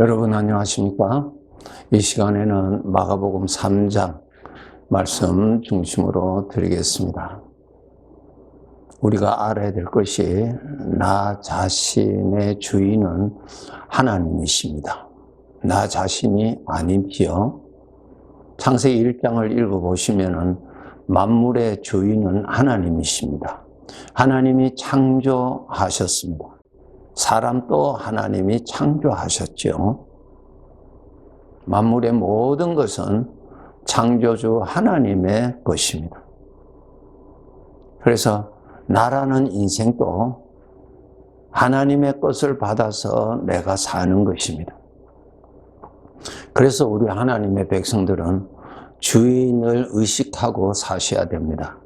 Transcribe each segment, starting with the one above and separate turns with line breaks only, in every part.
여러분 안녕하십니까? 이 시간에는 마가복음 3장 말씀 중심으로 드리겠습니다. 우리가 알아야 될 것이 나 자신의 주인은 하나님이십니다. 나 자신이 아니지요. 창세기 1장을 읽어보시면은 만물의 주인은 하나님이십니다. 하나님이 창조하셨습니다. 사람도 하나님이 창조하셨죠. 만물의 모든 것은 창조주 하나님의 것입니다. 그래서 나라는 인생도 하나님의 것을 받아서 내가 사는 것입니다. 그래서 우리 하나님의 백성들은 주인을 의식하고 사셔야 됩니다.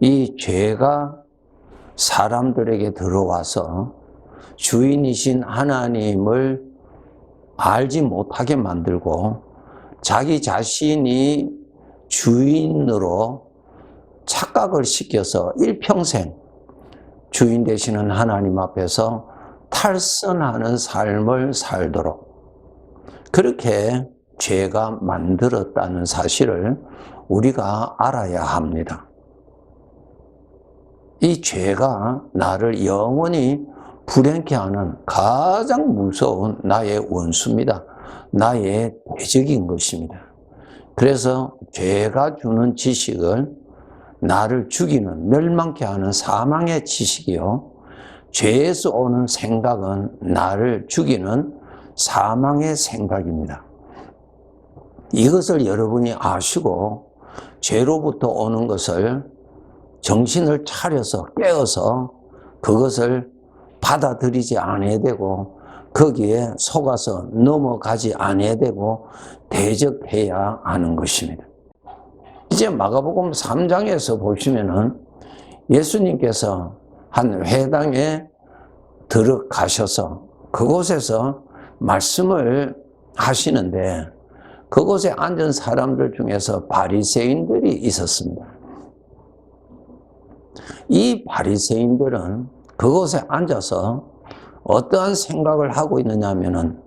이 죄가 사람들에게 들어와서 주인이신 하나님을 알지 못하게 만들고 자기 자신이 주인으로 착각을 시켜서 일평생 주인 되시는 하나님 앞에서 탈선하는 삶을 살도록 그렇게 죄가 만들었다는 사실을 우리가 알아야 합니다. 이 죄가 나를 영원히 불행케 하는 가장 무서운 나의 원수입니다. 나의 대적인 것입니다. 그래서 죄가 주는 지식을 나를 죽이는, 멸망케 하는 사망의 지식이요. 죄에서 오는 생각은 나를 죽이는 사망의 생각입니다. 이것을 여러분이 아시고 죄로부터 오는 것을 정신을 차려서 깨어서 그것을 받아들이지 않아야 되고 거기에 속아서 넘어가지 않아야 되고 대적해야 하는 것입니다. 이제 마가복음 3장에서 보시면은 예수님께서 한 회당에 들어가셔서 그곳에서 말씀을 하시는데 그곳에 앉은 사람들 중에서 바리새인들이 있었습니다. 이 바리새인들은 그곳에 앉아서 어떠한 생각을 하고 있느냐 하면은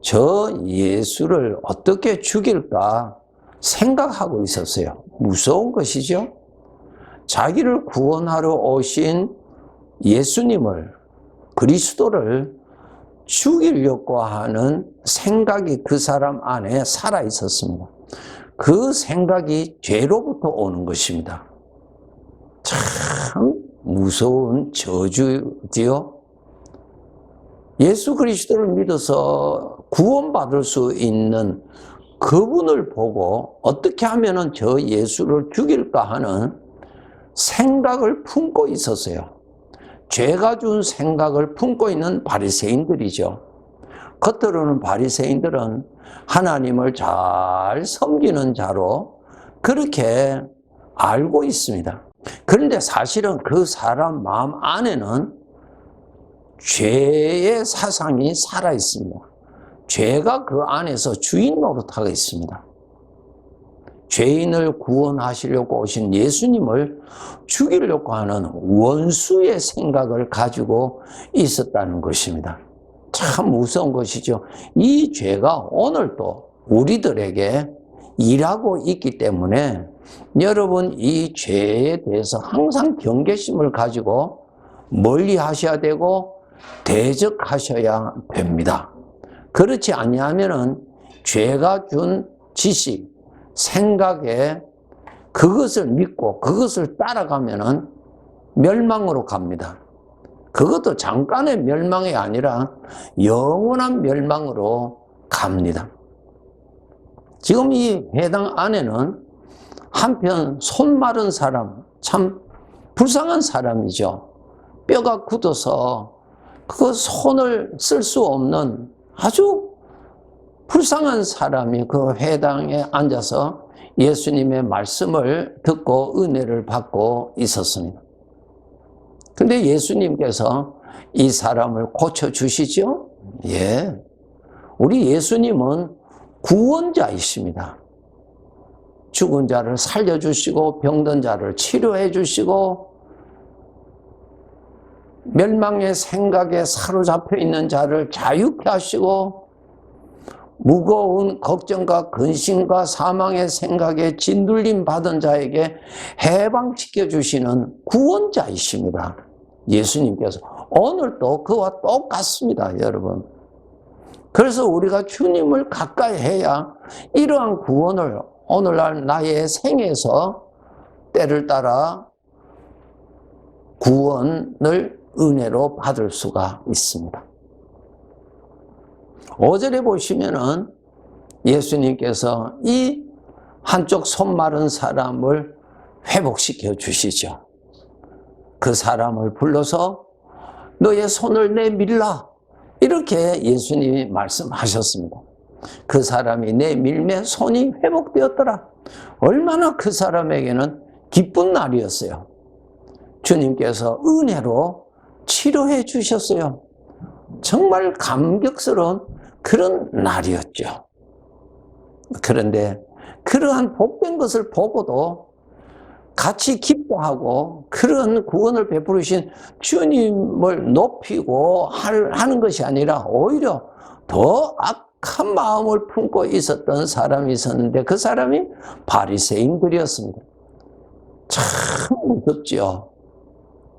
저 예수를 어떻게 죽일까 생각하고 있었어요. 무서운 것이죠. 자기를 구원하러 오신 예수님을 그리스도를 죽이려고 하는 생각이 그 사람 안에 살아 있었습니다. 그 생각이 죄로부터 오는 것입니다. 참 무서운 저주지요. 예수 그리스도를 믿어서 구원받을 수 있는 그분을 보고 어떻게 하면 저 예수를 죽일까 하는 생각을 품고 있었어요. 죄가 준 생각을 품고 있는 바리새인들이죠. 겉으로는 바리새인들은 하나님을 잘 섬기는 자로 그렇게 알고 있습니다. 그런데 사실은 그 사람 마음 안에는 죄의 사상이 살아 있습니다. 죄가 그 안에서 주인 노릇하고 있습니다. 죄인을 구원하시려고 오신 예수님을 죽이려고 하는 원수의 생각을 가지고 있었다는 것입니다. 참 무서운 것이죠. 이 죄가 오늘도 우리들에게 일하고 있기 때문에 여러분 이 죄에 대해서 항상 경계심을 가지고 멀리 하셔야 되고 대적하셔야 됩니다. 그렇지 아니하면은 죄가 준 지식, 생각에 그것을 믿고 그것을 따라가면은 멸망으로 갑니다. 그것도 잠깐의 멸망이 아니라 영원한 멸망으로 갑니다. 지금 이 해당 안에는 한편 손 마른 사람, 참 불쌍한 사람이죠. 뼈가 굳어서 그 손을 쓸 수 없는 아주 불쌍한 사람이 그 회당에 앉아서 예수님의 말씀을 듣고 은혜를 받고 있었습니다. 근데 예수님께서 이 사람을 고쳐주시죠? 예. 우리 예수님은 구원자이십니다. 죽은 자를 살려주시고 병든 자를 치료해 주시고 멸망의 생각에 사로잡혀 있는 자를 자유케 하시고 무거운 걱정과 근심과 사망의 생각에 진둘림 받은 자에게 해방시켜 주시는 구원자이십니다. 예수님께서 오늘도 그와 똑같습니다, 여러분. 그래서 우리가 주님을 가까이 해야 이러한 구원을 오늘날 나의 생에서 때를 따라 구원을 은혜로 받을 수가 있습니다. 5절에 보시면은 예수님께서 이 한쪽 손 마른 사람을 회복시켜 주시죠. 그 사람을 불러서 너의 손을 내밀라. 이렇게 예수님이 말씀하셨습니다. 그 사람이 내 밀매 손이 회복되었더라. 얼마나 그 사람에게는 기쁜 날이었어요. 주님께서 은혜로 치료해 주셨어요. 정말 감격스러운 그런 날이었죠. 그런데 그러한 복된 것을 보고도 같이 기뻐하고 그런 구원을 베푸르신 주님을 높이고 하는 것이 아니라 오히려 더악 한 마음을 품고 있었던 사람이 있었는데 그 사람이 바리새인들이었습니다. 참 무섭죠.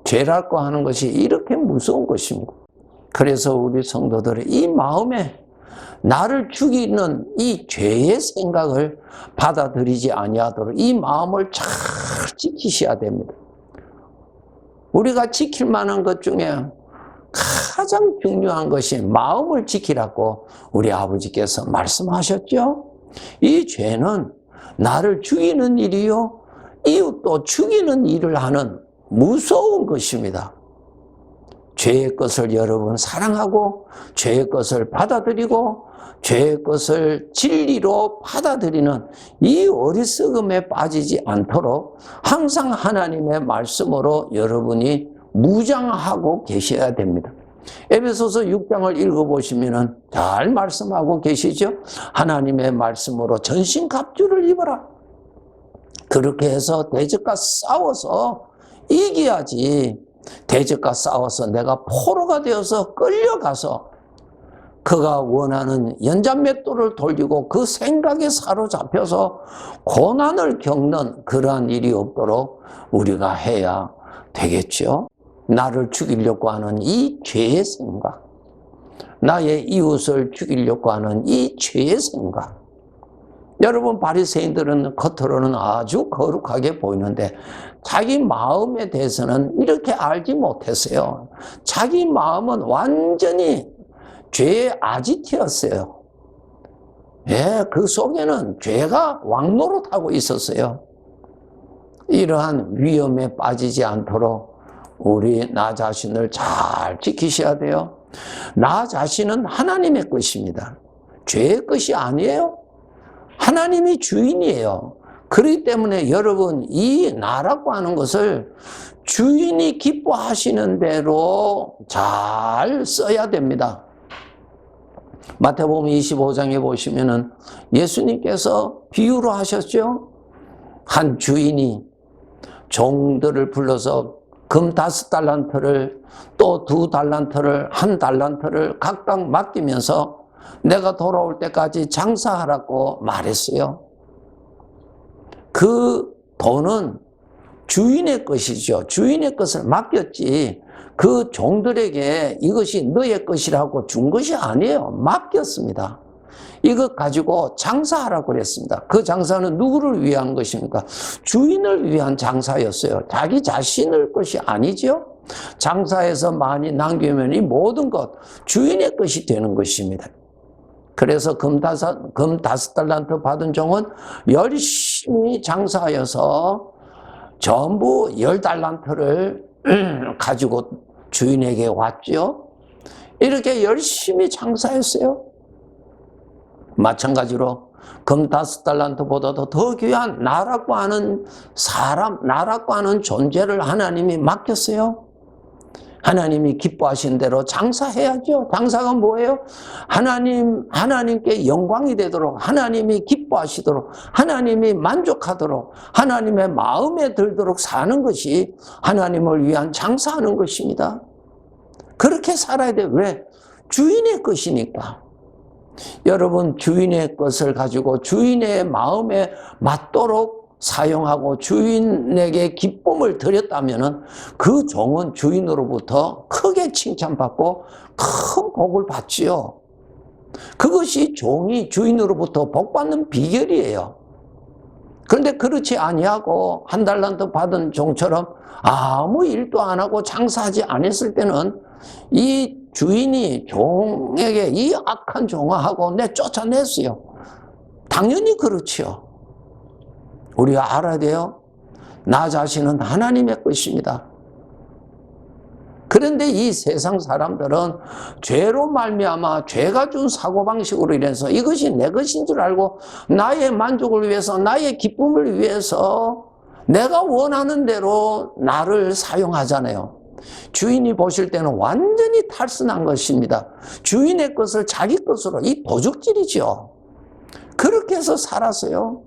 죄랄고 하는 것이 이렇게 무서운 것입니다. 그래서 우리 성도들의 이 마음에 나를 죽이는 이 죄의 생각을 받아들이지 아니하도록 이 마음을 잘 지키셔야 됩니다. 우리가 지킬 만한 것 중에 가장 중요한 것이 마음을 지키라고 우리 아버지께서 말씀하셨죠. 이 죄는 나를 죽이는 일이요, 이웃도 죽이는 일을 하는 무서운 것입니다. 죄의 것을 여러분 사랑하고 죄의 것을 받아들이고 죄의 것을 진리로 받아들이는 이 어리석음에 빠지지 않도록 항상 하나님의 말씀으로 여러분이 무장하고 계셔야 됩니다. 에베소서 6장을 읽어보시면 잘 말씀하고 계시죠? 하나님의 말씀으로 전신갑주를 입어라. 그렇게 해서 대적과 싸워서 이겨야지. 대적과 싸워서 내가 포로가 되어서 끌려가서 그가 원하는 연장맷돌을 돌리고 그 생각에 사로잡혀서 고난을 겪는 그러한 일이 없도록 우리가 해야 되겠죠. 나를 죽이려고 하는 이 죄의 생각, 나의 이웃을 죽이려고 하는 이 죄의 생각. 여러분 바리새인들은 겉으로는 아주 거룩하게 보이는데 자기 마음에 대해서는 이렇게 알지 못했어요. 자기 마음은 완전히 죄의 아지트였어요. 예, 그 속에는 죄가 왕노릇하고 있었어요. 이러한 위험에 빠지지 않도록 우리 나 자신을 잘 지키셔야 돼요. 나 자신은 하나님의 것입니다. 죄의 것이 아니에요. 하나님이 주인이에요. 그렇기 때문에 여러분 이 나라고 하는 것을 주인이 기뻐하시는 대로 잘 써야 됩니다. 마태복음 25장에 보시면은 예수님께서 비유로 하셨죠. 한 주인이 종들을 불러서 금 다섯 달란트를 또 두 달란트를 한 달란트를 각각 맡기면서 내가 돌아올 때까지 장사하라고 말했어요. 그 돈은 주인의 것이죠. 주인의 것을 맡겼지. 그 종들에게 이것이 너의 것이라고 준 것이 아니에요. 맡겼습니다. 이것 가지고 장사하라고 그랬습니다. 그 장사는 누구를 위한 것입니까? 주인을 위한 장사였어요. 자기 자신을 것이 아니죠. 장사에서 많이 남기면 이 모든 것 주인의 것이 되는 것입니다. 그래서 금 다섯, 금 다섯 달란트 받은 종은 열심히 장사하여서 전부 열 달란트를 가지고 주인에게 왔죠. 이렇게 열심히 장사했어요. 마찬가지로 금 다섯 달란트보다도 더 귀한 나라고 하는 사람, 나라고 하는 존재를 하나님이 맡겼어요. 하나님이 기뻐하신 대로 장사해야죠. 장사가 뭐예요? 하나님, 하나님께 영광이 되도록, 하나님이 기뻐하시도록, 하나님이 만족하도록, 하나님의 마음에 들도록 사는 것이 하나님을 위한 장사하는 것입니다. 그렇게 살아야 돼. 왜? 주인의 것이니까. 여러분 주인의 것을 가지고 주인의 마음에 맞도록 사용하고 주인에게 기쁨을 드렸다면은 그 종은 주인으로부터 크게 칭찬받고 큰 복을 받지요. 그것이 종이 주인으로부터 복 받는 비결이에요. 그런데 그렇지 아니하고 한 달란트 받은 종처럼 아무 일도 안 하고 장사하지 않았을 때는 이 주인이 종에게 이 악한 종아 하고 내 쫓아냈어요. 당연히 그렇지요. 우리가 알아야 돼요. 나 자신은 하나님의 것입니다. 그런데 이 세상 사람들은 죄로 말미암아 죄가 준 사고방식으로 인해서 이것이 내 것인 줄 알고 나의 만족을 위해서 나의 기쁨을 위해서 내가 원하는 대로 나를 사용하잖아요. 주인이 보실 때는 완전히 탈선한 것입니다. 주인의 것을 자기 것으로 이 도둑질이죠. 그렇게 해서 살았어요.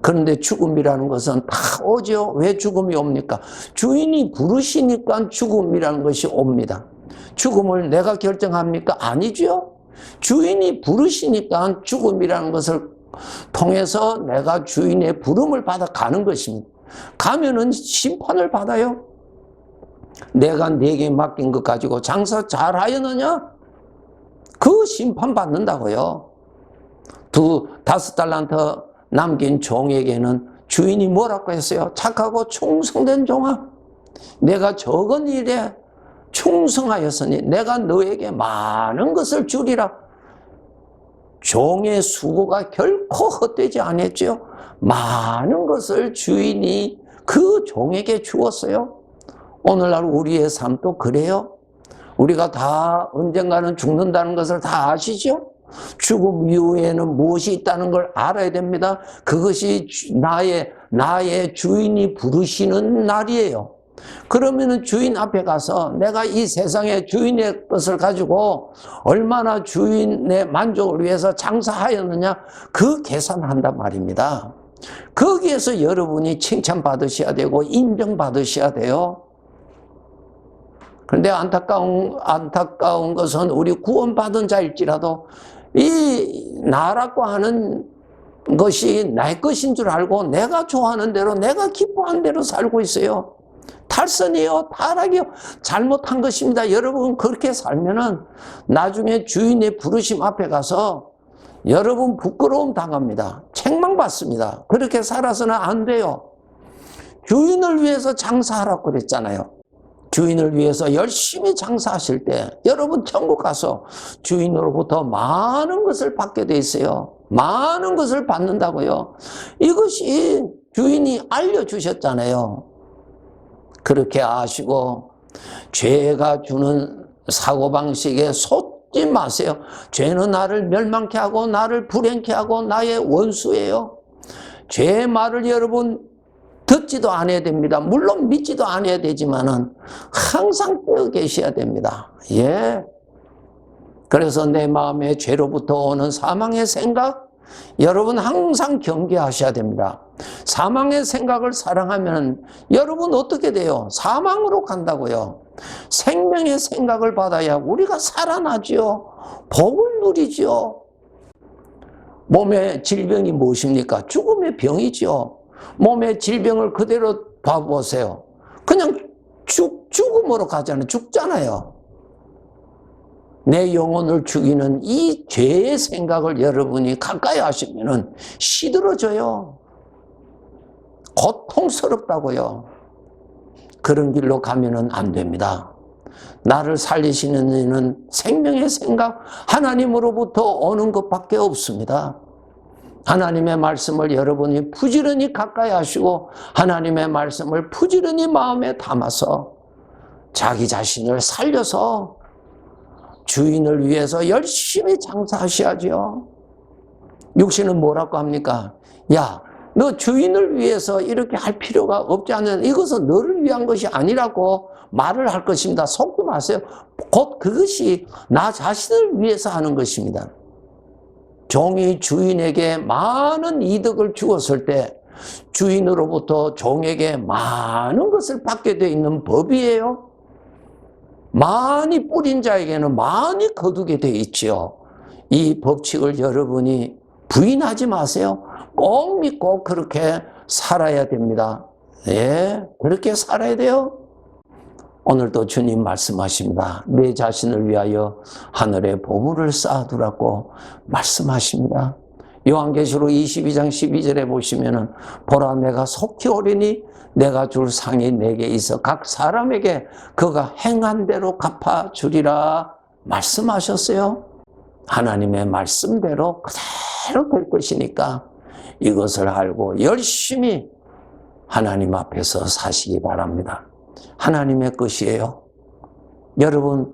그런데 죽음이라는 것은 다 오죠. 왜 죽음이 옵니까? 주인이 부르시니까 죽음이라는 것이 옵니다. 죽음을 내가 결정합니까? 아니죠. 주인이 부르시니까 죽음이라는 것을 통해서 내가 주인의 부름을 받아 가는 것입니다. 가면은 심판을 받아요. 내가 내게 맡긴 것 가지고 장사 잘 하였느냐? 그 심판 받는다고요. 두, 다섯 달란트 남긴 종에게는 주인이 뭐라고 했어요? 착하고 충성된 종아. 내가 적은 일에 충성하였으니 내가 너에게 많은 것을 주리라. 종의 수고가 결코 헛되지 않았죠. 많은 것을 주인이 그 종에게 주었어요. 오늘날 우리의 삶도 그래요. 우리가 다 언젠가는 죽는다는 것을 다 아시죠? 죽음 이후에는 무엇이 있다는 걸 알아야 됩니다. 그것이 나의, 나의 주인이 부르시는 날이에요. 그러면은 주인 앞에 가서 내가 이 세상의 주인의 것을 가지고 얼마나 주인의 만족을 위해서 장사하였느냐 그 계산한단 말입니다. 거기에서 여러분이 칭찬받으셔야 되고 인정받으셔야 돼요. 그런데 안타까운, 안타까운 것은 우리 구원받은 자일지라도 이 나라고 하는 것이 내 것인 줄 알고 내가 좋아하는 대로 내가 기뻐하는 대로 살고 있어요. 탈선이요, 타락이요, 잘못한 것입니다. 여러분 그렇게 살면은 나중에 주인의 부르심 앞에 가서 여러분 부끄러움 당합니다. 책망받습니다. 그렇게 살아서는 안 돼요. 주인을 위해서 장사하라고 그랬잖아요. 주인을 위해서 열심히 장사하실 때 여러분 천국 가서 주인으로부터 많은 것을 받게 돼 있어요. 많은 것을 받는다고요. 이것이 주인이 알려주셨잖아요. 그렇게 아시고 죄가 주는 사고방식에 쏟지 마세요. 죄는 나를 멸망케 하고 나를 불행케 하고 나의 원수예요. 죄의 말을 여러분 듣지도 않아야 됩니다. 물론 믿지도 않아야 되지만은 항상 깨어 계셔야 됩니다. 예. 그래서 내 마음에 죄로부터 오는 사망의 생각, 여러분 항상 경계하셔야 됩니다. 사망의 생각을 사랑하면 여러분 어떻게 돼요? 사망으로 간다고요. 생명의 생각을 받아야 우리가 살아나지요. 복을 누리지요. 몸의 질병이 무엇입니까? 죽음의 병이죠. 몸의 질병을 그대로 봐보세요. 그냥 죽, 죽음으로 가잖아요. 죽잖아요. 내 영혼을 죽이는 이 죄의 생각을 여러분이 가까이 하시면은 시들어져요. 고통스럽다고요. 그런 길로 가면은 안 됩니다. 나를 살리시는 이는 생명의 생각, 하나님으로부터 오는 것밖에 없습니다. 하나님의 말씀을 여러분이 부지런히 가까이 하시고 하나님의 말씀을 부지런히 마음에 담아서 자기 자신을 살려서 주인을 위해서 열심히 장사하셔야죠. 육신은 뭐라고 합니까? 야, 너 주인을 위해서 이렇게 할 필요가 없지 않은 이것은 너를 위한 것이 아니라고 말을 할 것입니다. 속지 마세요. 곧 그것이 나 자신을 위해서 하는 것입니다. 종이 주인에게 많은 이득을 주었을 때 주인으로부터 종에게 많은 것을 받게 되어 있는 법이에요. 많이 뿌린 자에게는 많이 거두게 되어 있지요. 이 법칙을 여러분이 부인하지 마세요. 꼭 믿고 그렇게 살아야 됩니다. 예, 그렇게 살아야 돼요. 오늘도 주님 말씀하십니다. 내 자신을 위하여 하늘에 보물을 쌓아두라고 말씀하십니다. 요한계시록 22장 12절에 보시면은 보라 내가 속히 오리니 내가 줄 상이 내게 있어 각 사람에게 그가 행한 대로 갚아 주리라 말씀하셨어요. 하나님의 말씀대로 그대로 될 것이니까 이것을 알고 열심히 하나님 앞에서 사시기 바랍니다. 하나님의 것이에요. 여러분,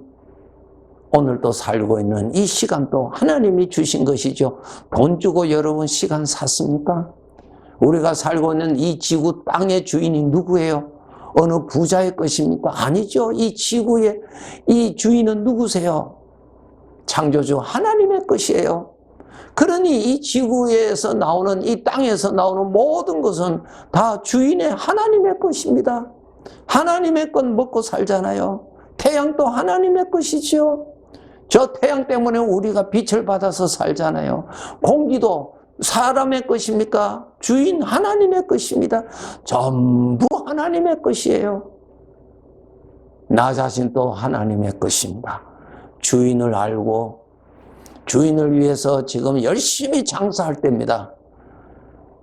오늘도 살고 있는 이 시간도 하나님이 주신 것이죠. 돈 주고 여러분 시간 샀습니까? 우리가 살고 있는 이 지구 땅의 주인이 누구예요? 어느 부자의 것입니까? 아니죠. 이 지구의 이 주인은 누구세요? 창조주 하나님의 것이에요. 그러니 이 지구에서 나오는 이 땅에서 나오는 모든 것은 다 주인의 하나님의 것입니다. 하나님의 것 먹고 살잖아요. 태양도 하나님의 것이죠. 저 태양 때문에 우리가 빛을 받아서 살잖아요. 공기도 사람의 것입니까? 주인 하나님의 것입니다. 전부 하나님의 것이에요. 나 자신도 하나님의 것입니다. 주인을 알고 주인을 위해서 지금 열심히 장사할 때입니다.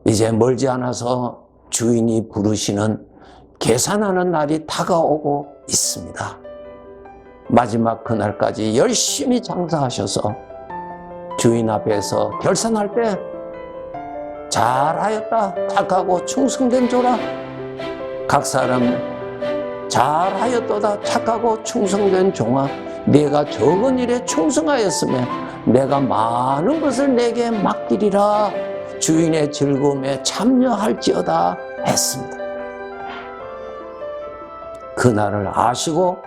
이제 멀지 않아서 주인이 부르시는 계산하는 날이 다가오고 있습니다. 마지막 그날까지 열심히 장사하셔서 주인 앞에서 결산할 때 잘하였다 착하고 충성된 조라 각 사람 잘하였도다 착하고 충성된 종아 내가 적은 일에 충성하였으며 내가 많은 것을 내게 맡기리라 주인의 즐거움에 참여할지어다 했습니다. 그날을 아시고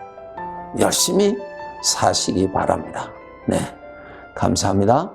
열심히 사시기 바랍니다. 네. 감사합니다.